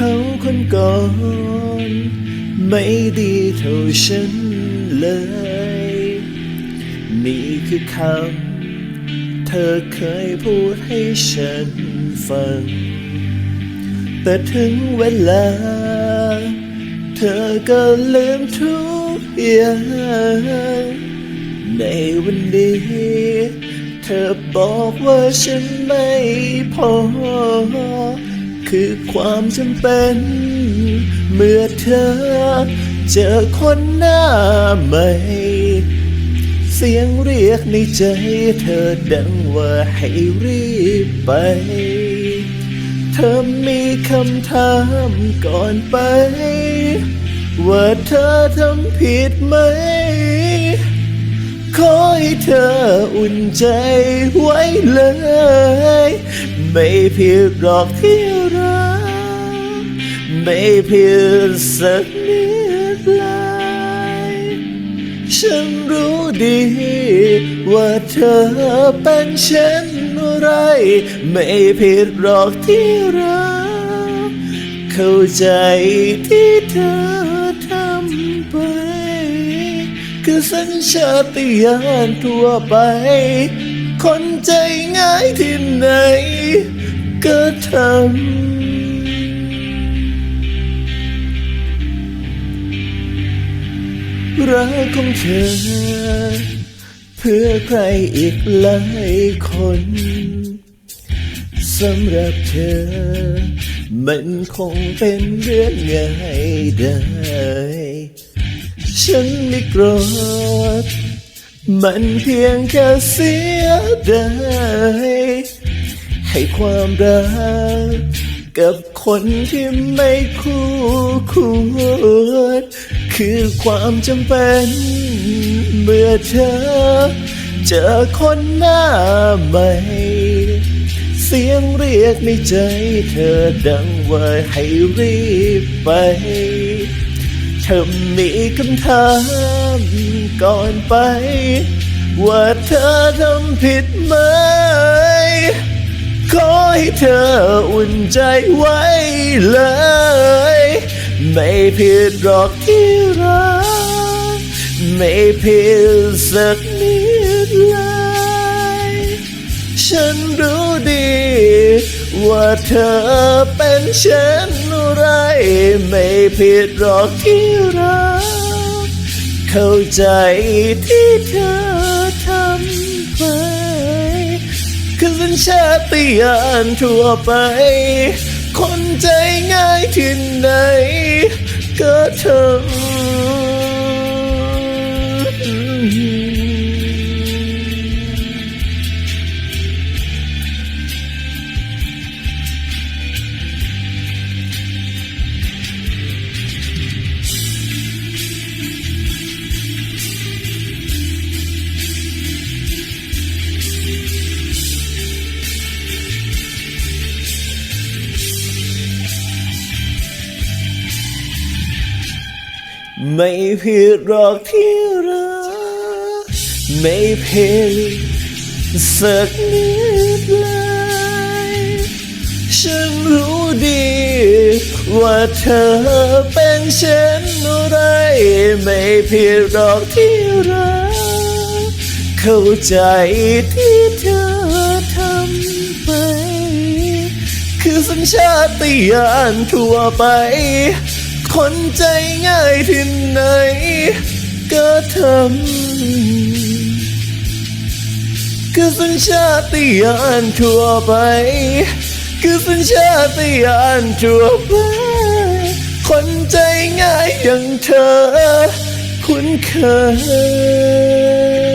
เขาคนก่อน ไม่ดีเท่าฉันเลย นี่คือคำเธอเคยพูดให้ฉันฟัง แต่ถึงเวลา เธอก็ลืมทุกอย่างในวันนี้เธอบอกว่าฉันไม่พอ คือความจำเป็น เมื่อเธอเจอคนหน้าใหม่เสียงเรียกในใจเธอดังว่าให้รีบไป เธอมีคำถามก่อนไป ว่าเธอทำผิดไหม ขอให้เธออุ่นใจไว้เลย ไม่ผิดหรอกที่รักไม่ผิดสักนิดเลยฉันรู้ดี ว่าเธอเป็นเช่นไร ไม่ผิดหรอกที่รักเข้าใจที่เธอ คือสัญชาตญาณทั่วไป คนใจง่ายที่ไหนก็ทำรักของเธอ เพื่อใครอีกหลายคนสำหรับเธอ มันคงเป็นเรื่องง่ายได้ ฉันไม่โกรธ มันเพียงแค่เสียดายให้ความรัก กับคนที่ไม่คู่ควร คือความจำเป็น เมื่อเธอ เจอคนหน้าใหม่เสียงเรียกในใจเธอดังว่าให้รีบไป ธอมีคำถามก่อนไป ว่าเธอทำผิดไหม ขอให้เธออุ่นใจไว้เลย ไม่ผิดหรอกที่รัก ไม่ผิดสักนิดเลย ฉันรู้ดี ว่าเธอเป็นเช่น ไร ไม่ผิดหรอกที่รัก เข้าใจที่เธอทำไป คือสัญชาตญานทั่วไป คนใจง่ายที่ไหนก็ทำ ไม่ผิดหรอกที่รักไม่ผิดสักนิดเลยฉันรู้ดี ว่าเธอเป็นเช่นไร ไม่ผิดหรอกที่รักเข้าใจที่เธอทำไป คือสัญชาตญาณทั่วไป คนใจง่ายที่ไหนก็ทำคือสัญชาตญาณทั่วไป คือสัญชาตญาณทั่วไป คนใจง่ายอย่างเธอ คุ้นเคย